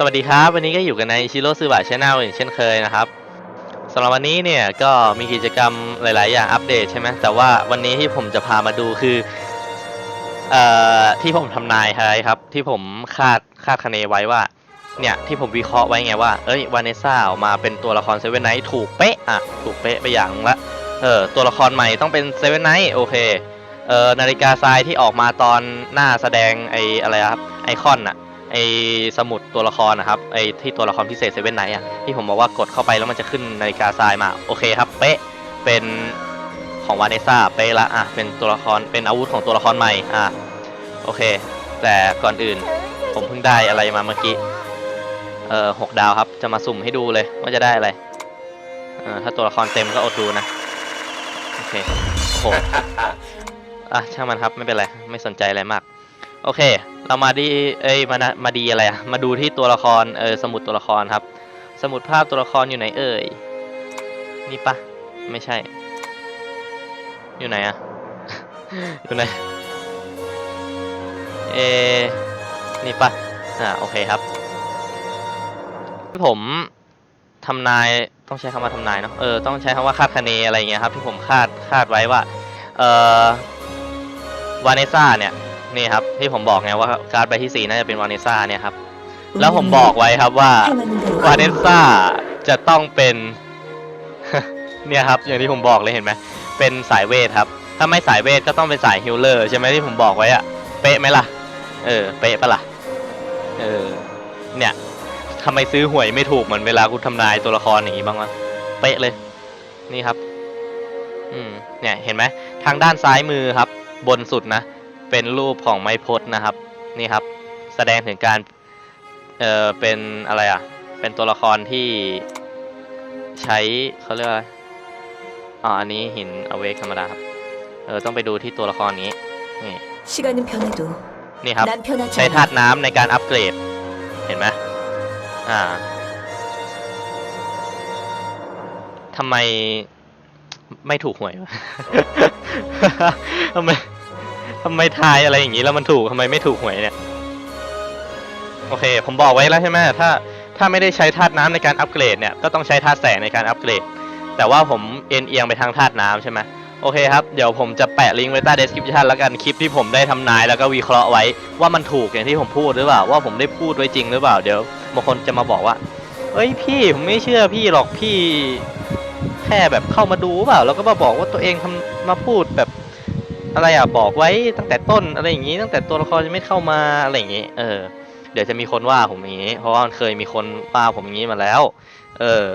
สวัสดีครับ วันนี้ก็อยู่กันในชิโร่ซือบะชาแนลอย่างเช่นเคยนะครับสำหรับวันนี้เนี่ยก็มีกิจกรรมหลาย ๆ อย่างอัปเดตใช่ไหมแต่ว่าวันนี้ที่ผมจะพามาดูคือเอ่อที่ผมทำนายไว้ครับ ที่ผมคาดคาดคะเนไว้ว่า เนี่ยที่ผมวิเคราะห์ไว้ไงว่าเอ้ยวาเนซ่าออกมาเป็นตัวละครเซเว่นไนท์ถูกเป๊ะอะถูกเป๊ะไปอย่างละเออตัวละครใหม่ต้องเป็นเซเว่นไนท์โอเคเออนาฬิกาทรายที่ออกมาตอนหน้าแสดงไออะไรครับไอคอนอะ ไอสมุดตัวละครนะครับไอที่ตัวละครพิเศษเซเว่นไนท์อะที่ผมบอกว่ากดเข้าไปแล้วมันจะขึ้นนาฬิกาทรายมาโอเคครับเป๊ะเป็นของวาเนซ่าเป๊ะละอะเป็นตัวละครเป็นอาวุธของตัวละครใหม่อะโอเค แต่ก่อนอื่นผมเพิ่งได้อะไรมาเมื่อกี้เอ่อหกดาวครับจะมาสุ่มให้ดูเลยว่าจะได้อะไรเออถ้าตัวละครเต็มก็อดดูนะโอเคโอ้โหอะช่างมันครับไม่เป็นไรไม่สนใจอะไรมาก โอเค เรามาดีเอ้ยมานะมาดีอะไรอะมาดูที่ตัวละครเออสมุดตัวละครครับ สมุดภาพตัวละครอยู่ไหนเอ่ยนี่ปะไม่ใช่ อยู่ไหนอะอยู่ไหนเอนี่ปะอ่าโอเคครับ ผมทำนายต้องใช้คำว่าทำนายเนาะเออต้องใช้คำว่าคาดคะเนอะไรเงี้ยครับที่ผมคาดคาดไว้ว่าเออวาเนซ่าเนี่ย นี่ครับที่ผมบอกไงว่าการ์ดใบที่สี่น่าจะเป็นวาเนซ่าเนี่ยครับแล้วผมบอกไว้ครับว่าวาเนซ่าจะต้องเป็น เนี่ยครับ อย่างที่ผมบอกเลยเห็นไหมเป็นสายเวทครับ ถ้าไม่สายเวทก็ต้องเป็นสายฮิลเลอร์ใช่ไหมที่ผมบอกไว้อะเป๊ะไหมล่ะ เออ เป๊ะปะล่ะเออเนี่ยทำไมซื้อหวยไม่ถูกเหมือนเวลากูทำนายตัวละครอย่างนี้บ้างวะเป๊ะเลย นี่ครับ อืมเนี่ยเห็นไหมทางด้านซ้ายมือครับ บนสุดนะ เป็นรูปของไม้พจนนะครับนี่ครับ แสดงถึงการเอ่อเป็นอะไรอะ เป็นตัวละครที่ใช้เขาเรียกว่าอ๋ออันนี้หินอเวกธรรมดาครับเออต้องไปดูที่ตัวละครนี้นี่นี่ครับใช้ธาตุน้ำในการอัปเกรดเห็นไหมอ่าทำไมไม่ถูกหวยวะทำไม ทำไมทายอะไรอย่างนี้แล้วมันถูกทำไมไม่ถูกหวยเนี่ย โอเค ผมบอกไว้แล้วใช่ไหมถ้าถ้าไม่ได้ใช้ธาตุน้ำในการอัปเกรดเนี่ย ก็ต้องใช้ธาตุแสงในการอัปเกรด แต่ว่าผมเอ็นเอียงไปทางธาตุน้ำใช่ไหมโอเคครับ เดี๋ยวผมจะแปะลิงก์ไว้ใต้ description แล้วกันคลิปที่ผมได้ทำนายแล้วก็วิเคราะห์ไว้ว่ามันถูกอย่างที่ผมพูดหรือเปล่า ว่าผมได้พูดไว้จริงหรือเปล่า เดี๋ยวบางคนจะมาบอกว่า เอ้ยพี่ผมไม่เชื่อพี่หรอกพี่แค่แบบเข้ามาดูเปล่า แล้วก็มาบอกว่าตัวเองทำมาพูดแบบ อะไรอะบอกไว้ตั้งแต่ต้นอะไรอย่างนี้ ตั้งแต่ตัวละครจะไม่เข้ามาอะไรอย่างนี้ เออ เดี๋ยวจะมีคนว่าผมอย่างนี้ เพราะว่าเคยมีคนว่าผมอย่างนี้มาแล้ว เออ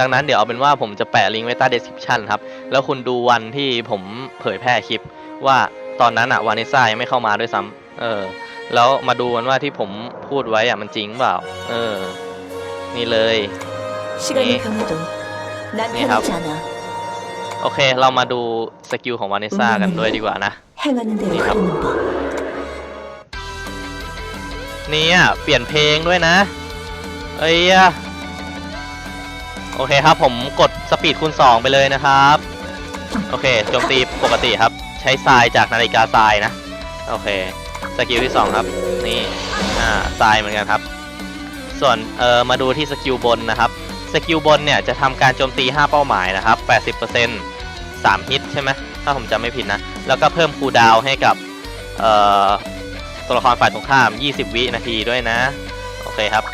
ดังนั้นเดี๋ยวเอาเป็นว่าผมจะแปะลิงก์ไว้ใต้ description ครับ แล้วคุณดูวันที่ผมเผยแพร่คลิป ว่าตอนนั้นอะวานิซ่ายังไม่เข้ามาด้วยซ้ำเออ แล้วมาดูกันว่าที่ผมพูดไว้อะมันจริงเปล่า เออ นี่เลย นี่ครับ โอเค เรามาดูสกิลของวานิซ่ากันด้วยดีกว่านะ 행하는 대로 네, 흐르는 법. เนี่ยเปลี่ยนเพลงด้วยนะ เอ้ยอะโอเคครับ ผมกดสปีดคูณ 2 ไปเลยนะครับ โอเคโจมตีปกติครับ ใช้ทรายจากนาฬิกาทรายนะ โอเค สกิลที่ 2 ครับ นี่ อ่าทรายเหมือนกันครับ ส่วน เอ่อ มาดูที่สกิลบนนะครับ สกิลบนเนี่ยจะทำการโจมตี 5 เป้าหมายนะครับ 80% 3 ฮิตใช่ไหมถ้าผมจำไม่ผิดนะ แล้วก็เพิ่มคูดาวให้กับตัวละครฝ่ายตรงข้าม 20 วินาทีด้วยนะ โอเคครับ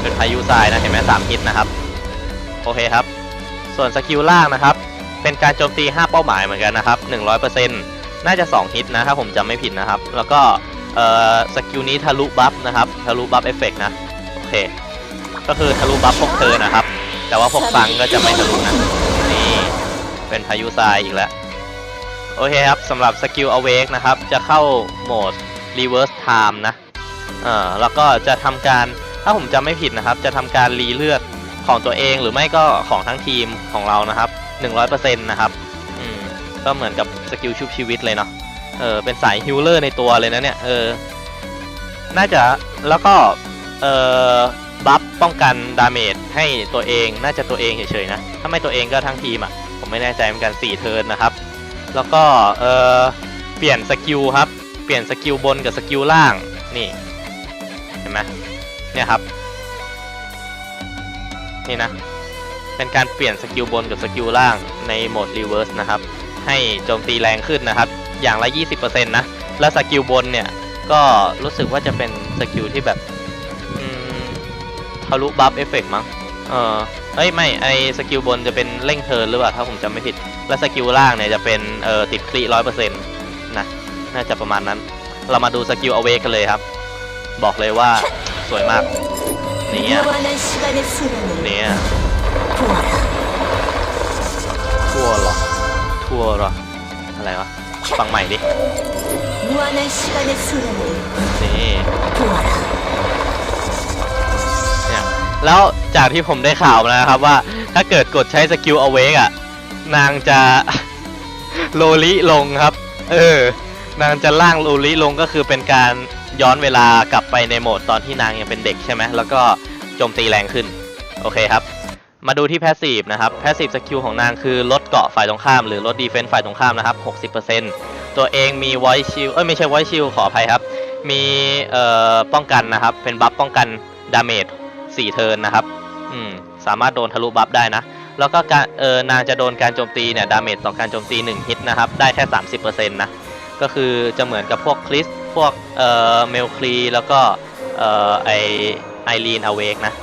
เป็นพายุทรายนะ เห็นไหมสามฮิตนะครับ โอเคครับ ส่วนสกิลล่างนะครับ เป็นการโจมตี 5 เป้าหมายเหมือนกันนะครับ 100%น่าจะ 2 ฮิตนะ ถ้าผมจำไม่ผิดนะครับ แล้วก็ เอ่อสกิลนี้ทะลุบัฟนะครับทะลุบัฟเอฟเฟกนะโอเค ก็คือทะลุบัฟพวกเธอนะครับ แต่ว่าพวกซังก็จะไม่ทะลุนะนี่เป็นพายุทรายอีกแล้วโอเคครับสำหรับสกิล awake นะครับ จะเข้าโหมด reverse time นะเอ่อแล้วก็จะทำการถ้าผมจำไม่ผิดนะครับ จะทำการรีเลือดของตัวเองหรือไม่ก็ของทั้งทีมของเรานะครับ 100%นะครับ อืม ก็เหมือนกับสกิลชุบชีวิตเลยเนาะ เออเป็นสายฮิลเลอร์ในตัวเลยนะเนี่ยเออน่าจะแล้วก็เออบัฟป้องกันดาเมจให้ตัวเองน่าจะตัวเองเฉยๆนะถ้าไม่ตัวเองก็ทั้งทีมอะผมไม่แน่ใจเหมือนกัน4เทิร์นนะครับ แล้วก็เออเปลี่ยนสกิลครับเปลี่ยนสกิลบนกับสกิลล่างนี่เห็นไหมเนี่ยครับนี่นะเป็นการเปลี่ยนสกิลบนกับสกิลล่างในโหมดรีเวิร์สนะครับให้โจมตีแรงขึ้นนะครับ อย่างละ 20%นะ และสกิลบนเนี่ย ก็รู้สึกว่าจะเป็นสกิลที่แบบทะลุบัฟเอฟเฟกต์มั้ง เออเฮ้ย ไม่ไอสกิลบนจะเป็นเร่งเทิร์นหรือเปล่า ถ้าผมจำไม่ผิด และสกิลล่างเนี่ยจะเป็นเออติดคลีร้อยเปอร์เซ็นต์นะน่าจะประมาณนั้น เรามาดูสกิลเอเวกันเลยครับ บอกเลยว่าสวยมาก เนี่ยเนี่ยทั่วหรอทั่วหรออะไรวะ ฟังใหม่ดิ นี่นี่แล้วจากที่ผมได้ข่าวมานะครับว่า ถ้าเกิดกดใช้สกิลเอาเวกอะ นางจะ โลลิลงครับ เออ นางจะล่างโลลิลงก็คือเป็นการย้อนเวลากลับไปในโหมดตอนที่นางยังเป็นเด็กใช่ไหมแล้วก็โจมตีแรงขึ้น โอเคครับ มาดูที่แพสซีฟนะครับแพสซีฟสกิลของนางคือลดเกาะฝ่ายตรงข้ามหรือลดดีเฟนส์ฝ่ายตรงข้ามนะครับ 60%ตัวเองมีไวชิลเอ้ยไม่ใช่ไวชิลขออภัยครับ มีเอ่อป้องกันนะครับ เป็นบัฟป้องกันดาเมจ4เทิร์นนะครับอืมสามารถโดนทะลุบัฟได้นะ แล้วก็การเออนางจะโดนการโจมตีเนี่ยดาเมจต่อการโจมตี 1 ฮิตนะครับ ได้แค่ 30%นะก็คือจะเหมือนกับพวกคริสพวกเอ่อเมลคลีแล้วก็เอ่อไอไอรีนอเวกนะ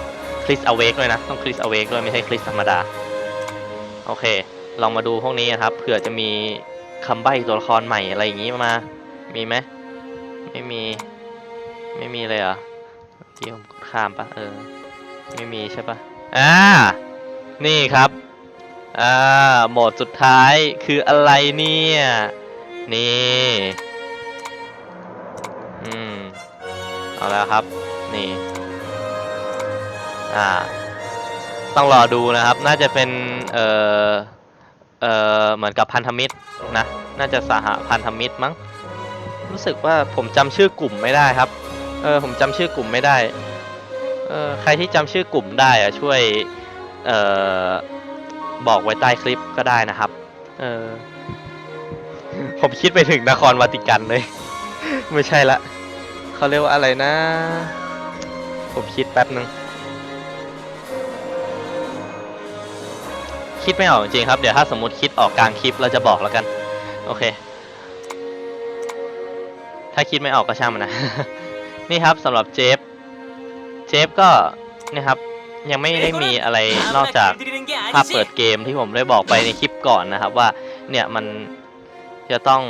ริสอเวกด้วยนะ ต้องคริสอเวกด้วยไม่ใช่คริสธรรมดา โอเค ลองมาดูพวกนี้นะครับเผื่อจะมีคำใบ้ตัวละครใหม่อะไรอย่างนี้มา มีไหมไม่มี ไม่มีเลยเหรอเมื่ผมข้ามปะเออ ไม่มีใช่ปะอ่า นี่ครับ อ่า โหมดสุดท้ายคืออะไรเนี่ย นี่ อืม เอาแล้วครับ นี่ อ่า ต้องรอดูนะครับ น่าจะเป็น เอ่อ เอ่อ เหมือนกับพันธมิตรนะ น่าจะสหพันธมิตรมั้ง รู้สึกว่าผมจำชื่อกลุ่มไม่ได้ครับ เออ ผมจำชื่อกลุ่มไม่ได้ เออ ใครที่จำชื่อกลุ่มได้อะช่วย เอ่อ บอกไว้ใต้คลิปก็ได้นะครับ เออ ผมคิดไปถึงนครวาติกันเลย ไม่ใช่ละ เขาเรียกว่าอะไรนะ ผมคิดแป๊บนึง คิดไม่ออกจริงครับ เดี๋ยวถ้าสมมติคิดออกกลางคลิปเราจะบอกแล้วกัน โอเค ถ้าคิดไม่ออกก็ช่างมันนะ นี่ครับสำหรับเจฟ เจฟก็นี่ครับยังไม่ได้มีอะไรนอกจากภาพเปิดเกมที่ผมได้บอกไปในคลิปก่อนนะครับว่าเนี่ยมันจะต้อง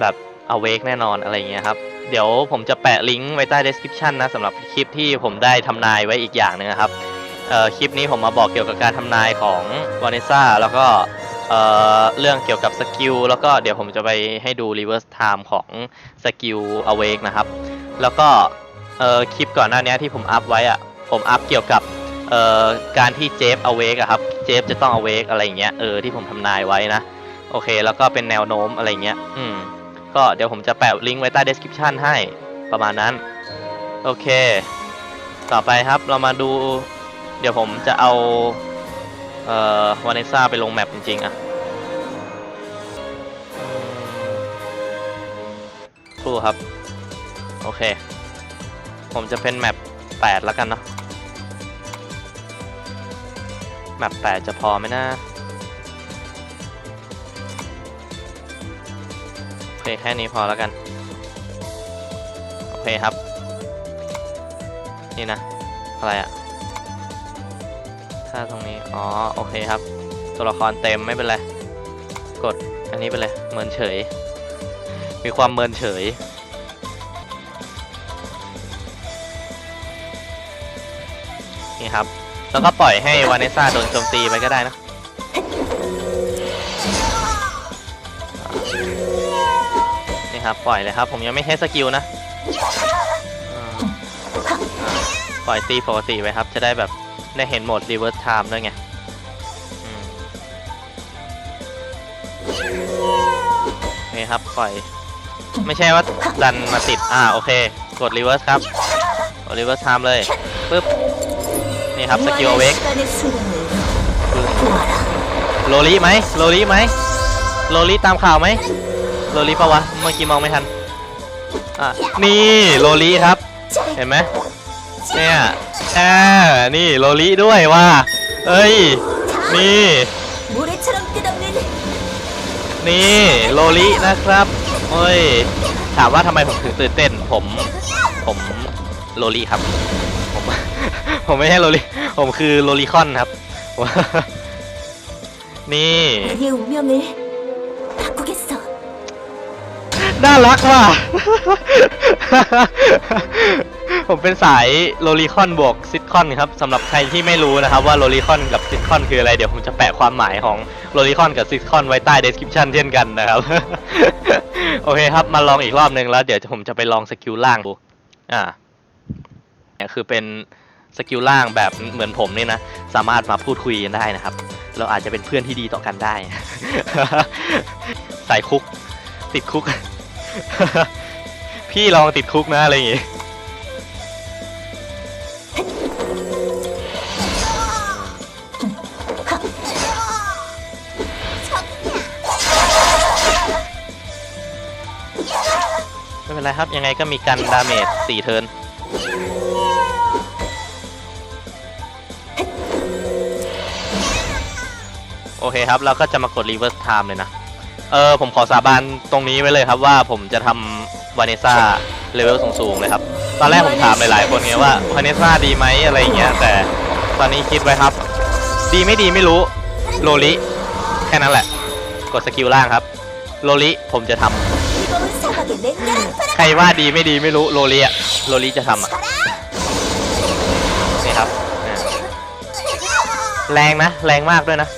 แบบ awake แน่นอนอะไรเงี้ยครับ เดี๋ยวผมจะแปะลิงก์ไว้ใต้ description นะสำหรับคลิปที่ผมได้ทำนายไว้อีกอย่างหนึงนะครับ คลิปนี้ผมมาบอกเกี่ยวกับการทำนายของวานิซ่าแล้วก็เออเรื่องเกี่ยวกับสกิลแล้วก็เดี๋ยวผมจะไปให้ดู reverse time ของสกิล awake นะครับ แล้วก็เออคลิปก่อนหน้านี้ที่ผมอัพไว้อะผมอัพเกี่ยวกับเออการที่เจฟอเวกอะครับเจฟจะต้องอเวกอะไรอย่างเงี้ยเออที่ผมทำนายไว้นะโอเค แล้วก็เป็นแนวโน้มอะไรเงี้ยอืมก็เดี๋ยวผมจะแปะลิงก์ไว้ใต้ description ให้ประมาณนั้น โอเค ต่อไปครับเรามาดู เดี๋ยวผมจะเอาเอ่อวานิซ่าไปลงแมปจริงๆอะครูครับ โอเค ผมจะเป็นแมป8แล้วกันเนาะแมปแปดจะพอไหมนะโอเค แค่นี้พอแล้วกัน โอเคครับ นี่นะ อะไรอะ ถ้าตรงนี้ อ๋อ โอเคครับ ตัวละครเต็มไม่เป็นไร กดอันนี้ไปเลย เมินเฉย มีความเมินเฉย นี่ครับ แล้วก็ปล่อยให้วานิซ่าโดนโจมตีไปก็ได้นะนี่ครับ ปล่อยเลยครับ ผมยังไม่ใช้สกิลนะ ปล่อยตีปกติไปครับ จะได้แบบ ได้เห็นโหมด reverse time ด้วยไงนี่ครับปล่อย ไม่ใช่ว่าดันมาติด อ่า โอเค กด reverse ครับ กด reverse time เลยปึ๊บ นี่ครับ สกิลเวกโลลี่ไหมโลลี่ไหมโลลี่ตามข่าวไหมโลลี่ปะวะ เมื่อกี้มองไม่ทัน อะ นี่ โลลี่ครับ เห็นไหมเนี่ยอ่านี่โลลิด้วยว่า เอ้ย นี่ 모래처럼 끝없는 นี่โลลินะครับเอ้ย ถามว่าทำไมผมถึงตื่นเต้น ผม ผมโลลิครับ ผม ผมไม่ใช่โลลิ ผมคือโลลิคอนครับ นี่ 우리의 운명을 바꾸겠어 น่ารักว่ะ ผมเป็นสายโลลิคอนบวกซิทคอนครับสำหรับใครที่ไม่รู้นะครับว่าโลลิคอนกับซิทคอนคืออะไรเดี๋ยวผมจะแปะความหมายของโลลิคอนกับซิทคอนไว้ใต้ description เช่นกันนะครับ โอเคครับมาลองอีกรอบนึงแล้วเดี๋ยวผมจะไปลองสกิลล่างดูอ่าเนี่ยคือเป็นสกิลล่างแบบเหมือนผมนี่นะ สามารถมาพูดคุยกันได้นะครับ เราอาจจะเป็นเพื่อนที่ดีต่อกันได้ใส่คุก ติดคุก พี่ลองติดคุกนะอะไรอย่างงี้ ไม่เป็นไรครับ ยังไงก็มีกันดาเมจสี่เทิร์นโอเคครับ เราก็จะมากด reverse time เลยนะ เออ ผมขอสาบานตรงนี้ไว้เลยครับว่าผมจะทำวานิซ่าเลเวลสูงๆเลยครับ ตอนแรกผมถามหลายๆคนไงว่าพานิสราดีไหมอะไรอย่างเงี้ย แต่ตอนนี้คิดไว้ครับ ดีไม่ดีไม่รู้โลลิแค่นั้นแหละ กดสกิลล่างครับโลลิผมจะทำใครว่าดีไม่ดีไม่รู้โลลิอะโลลิจะทำอะนี่ครับแรงนะแรงมากด้วยนะ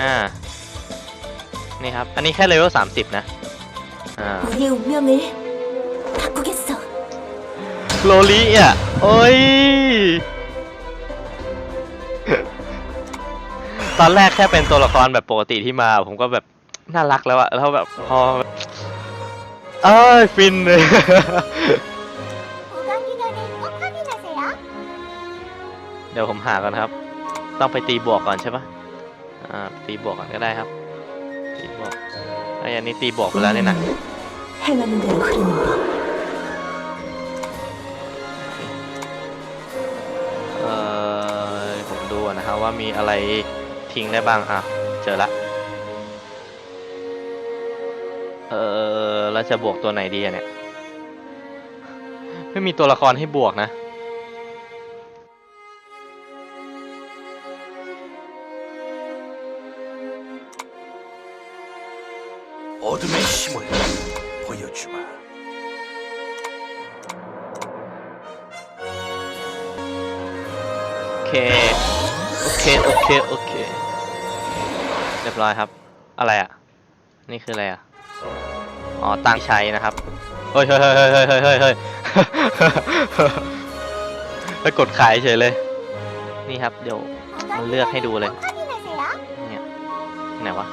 อ่านี่ครับ อันนี้แค่เลเวลสามสิบนะอ่า โลลิอะโอ้ย ตอนแรกแค่เป็นตัวละครแบบปกติที่มา ผมก็แบบน่ารักแล้วอะแล้วแบบพอเอ้ยฟินเลย เดี๋ยวผมหาก่อนครับ ต้องไปตีบวกก่อนใช่ปะอ่าตีบวกก่อนก็ได้ครับ ตีบวกไอ้อันนี้ตีบวกไปแล้วเนี่ยนะ ว่ามีอะไรทิ้งได้บ้าง อ่ะ เจอละ เออ แล้วจะบวกตัวไหนดีอะเนี่ย ไม่มีตัวละครให้บวกนะ 어둠의 힘을 보여주마. โอเค โอ เคโอเคโอเคเรียบร้อยครับ อะไรอะ นี่คืออะไรอะ อ๋อตังใช้นะครับเฮ้ยเฮ้ยเฮ้ยเฮ้ยเฮ้ยเฮ้ยแล้กดขายเฉยเลย นี่ครับเดี๋ยวมันเลือกให้ดูเลย เนี่ยไหนวะ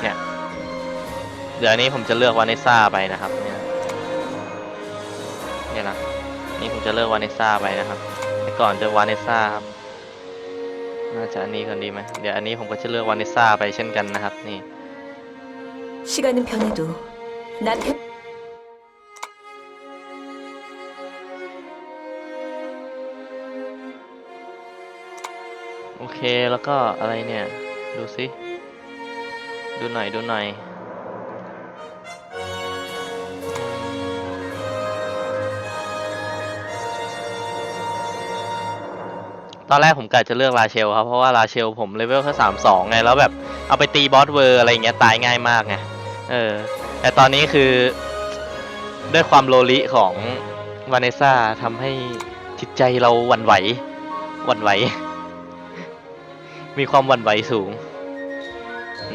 เนี่ยเดี๋ยวนี้ผมจะเลือกวานิซ่าไปนะครับ เนี่ย เนี่ยนะ นี่ผมจะเลือกวานิซ่าไปนะครับแต่ก่อนจะวานิซ่าครับ น่าจะอันนี้ก่อนดีไหม เดี๋ยวอันนี้ผมก็จะเลือกวานิซ่าไปเช่นกันนะครับ นี่ 시간은 변해도 난 회... โอเค แล้วก็อะไรเนี่ย ดูสิ ดูหน่อย ดูหน่อย ตอนแรกผมกะจะเลือกลาเชลครับ เพราะว่าลาเชลผมเลเวลแค่สามสองไง แล้วแบบเอาไปตีบอสเวอร์อะไรเงี้ยตายง่ายมากไง เออ แต่ตอนนี้คือ ด้วยความโลลิของวานิซ่าทำให้จิตใจเราหวั่นไหว หวั่นไหว มีความหวั่นไหวสูง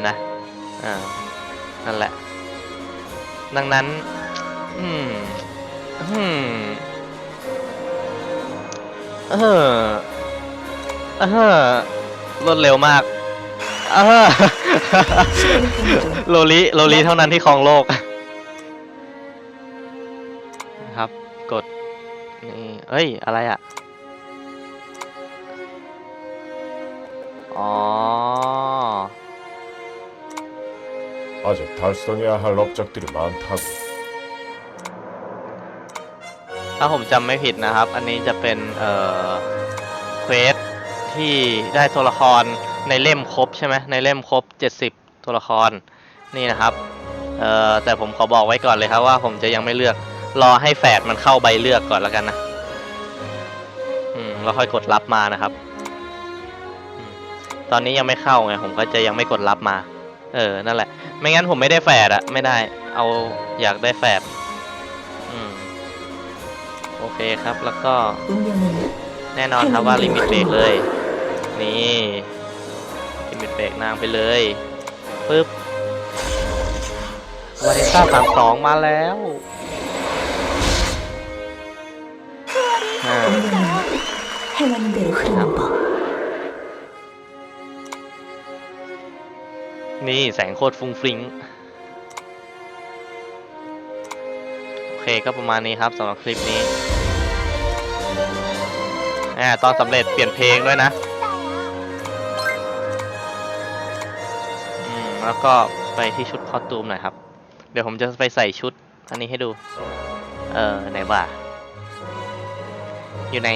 นะ อ่า นั่นแหละ ดังนั้น อืม อืม เออ เออ รวดเร็วมาก เออ 시간은 변해도 โลลิ โลลิเท่านั้นที่ครองโลก นะครับ กด นี่ เอ้ย อะไรอะ อ๋อ 아직 달성해야 할 업적들이 많다고. ถ้าผมจำไม่ผิดนะครับ อันนี้จะเป็นเอ่อเควส ที่ได้ตัวละครในเล่มครบใช่ไหมในเล่มครบ 70 ตัวละครนี่นะครับเอ่อแต่ผมขอบอกไว้ก่อนเลยครับว่าผมจะยังไม่เลือกรอให้แฝดมันเข้าใบเลือกก่อนแล้วกันนะอืมแล้วค่อยกดรับมานะครับตอนนี้ยังไม่เข้าไงผมก็จะยังไม่กดรับมา เออนั่นแหละ ไม่งั้นผมไม่ได้แฝดอะไม่ได้เอาอยากได้แฝดอืมโอเคครับแล้วก็ แน่นอนครับว่าลิมิตเบรกเลย นี่ลิมิตเบรกนางไปเลยปึ๊บวานิซ่าสามสองมาแล้วนี่แสงโคตรฟุ้งฟริ้งโอเคก็ประมาณนี้ครับสำหรับคลิปนี้ อ่าตอนสำเร็จเปลี่ยนเพลงด้วยนะ อืมแล้วก็ไปที่ชุดคอสตูมหน่อยครับ เดี๋ยวผมจะไปใส่ชุดอันนี้ให้ดู เออไหนบ่าอยู่ไหน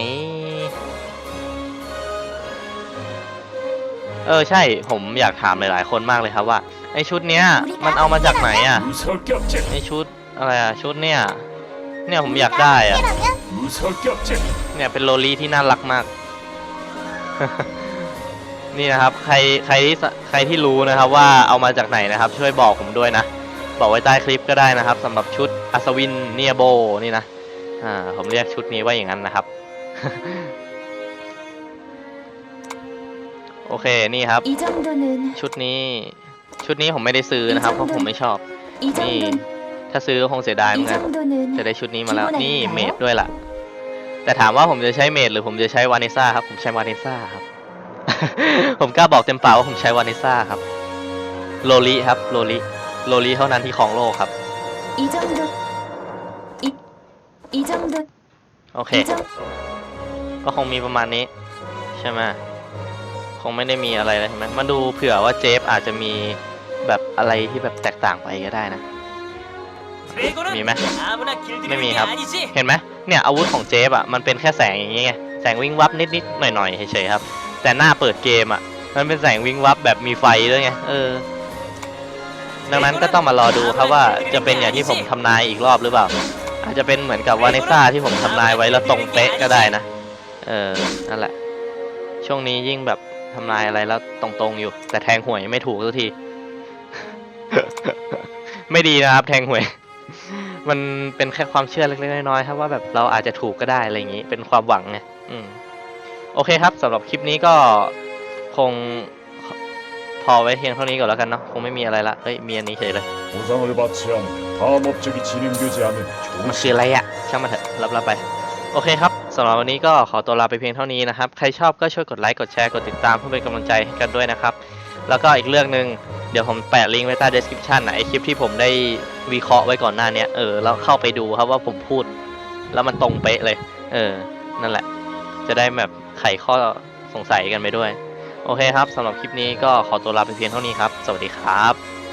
เออใช่ ผมอยากถามหลายๆคนมากเลยครับว่าไอชุดเนี้ย มันเอามาจากไหนอ่ะ 무섭게 ไอชุดอะไรอ่ะ ชุดเนี้ย เนี่ยผมอยากได้อ่ะ 무섭게 없지. เนี่ยเป็นโลลี่ที่น่ารักมาก นี่นะครับ ใครใครที่ใครที่รู้นะครับว่าเอามาจากไหนนะครับ ช่วยบอกผมด้วยนะ บอกไว้ใต้คลิปก็ได้นะครับสำหรับชุดอัศวินเนียโบนี่นะอ่าผมเรียกชุดนี้ว่าอย่างนั้นนะครับ โอเคนี่ครับ ชุดนี้ ชุดนี้ผมไม่ได้ซื้อนะครับเพราะผมไม่ชอบนี่ถ้าซื้อคงเสียดายเหมือนกันจะได้ชุดนี้มาแล้วนี่เมดด้วยล่ะ แต่ถามว่าผมจะใช้เมดหรือผมจะใช้วานิซ่าครับ ผมใช้วานิซ่าครับ ผมกล้าบอกเต็มปากว่าผมใช้วานิซ่าครับ โลลิครับ โลลิ โลลิเท่านั้นที่ของโลกครับ 이 정도 이, 이 정도 โอเค 이 정, ก็คงมีประมาณนี้ ใช่ไหมคงไม่ได้มีอะไรแล้วใช่ไหมมาดูเผื่อว่าเจฟอาจจะมีแบบอะไรที่แบบแตกต่างไปก็ได้นะ มีไหมไม่มีครับ เห็นไหมเนี่ยอาวุธของเจฟอะมันเป็นแค่แสงอย่างเงี้ยแสงวิงวับนิดๆหน่อยๆเฉยๆครับ แต่หน้าเปิดเกมอะมันเป็นแสงวิงวับแบบมีไฟด้วยไงเออ ดังนั้นก็ต้องมารอดูครับว่าจะเป็นอย่างที่ผมทำนายอีกรอบหรือเปล่า อาจจะเป็นเหมือนกับวานิซ่าที่ผมทำนายไว้แล้วตรงเป๊ะก็ได้นะ เออนั่นแหละ ช่วงนี้ยิ่งแบบทำนายอะไรแล้วตรงๆอยู่ แต่แทงหวยไม่ถูกสักที ไม่ดีนะครับ แทงหวย มันเป็นแค่ความเชื่อเล็กๆน้อยๆครับว่าแบบเราอาจจะถูกก็ได้อะไรอย่างนี้ เป็นความหวังไงอืม โอเคครับสำหรับคลิปนี้ก็คงพอไว้เพียงเท่านี้ก่อนแล้วกันเนาะคงไม่มีอะไรละเฮ้ยมีอันนี้เฉยเลยมันคืออะไรอะช่างมันเถอะรับรับไป โอเคครับสำหรับวันนี้ก็ขอตัวลาไปเพียงเท่านี้นะครับ ใครชอบก็ช่วยกดไลค์กดแชร์กดติดตามเพื่อเป็นกำลังใจกันด้วยนะครับ แล้วก็อีกเรื่องหนึ่งเดี๋ยวผมแปะลิงก์ไว้ใต้ description นะไอคลิปที่ผมได้วิเคราะห์ไว้ก่อนหน้านี้เออแล้วเข้าไปดูครับว่าผมพูด แล้วมันตรงเป๊ะเลย เออ นั่นแหละ จะได้แบบไขข้อสงสัยกันไปด้วย โอเคครับสำหรับคลิปนี้ก็ขอตัวลาไปเพียงเท่านี้ครับ สวัสดีครับ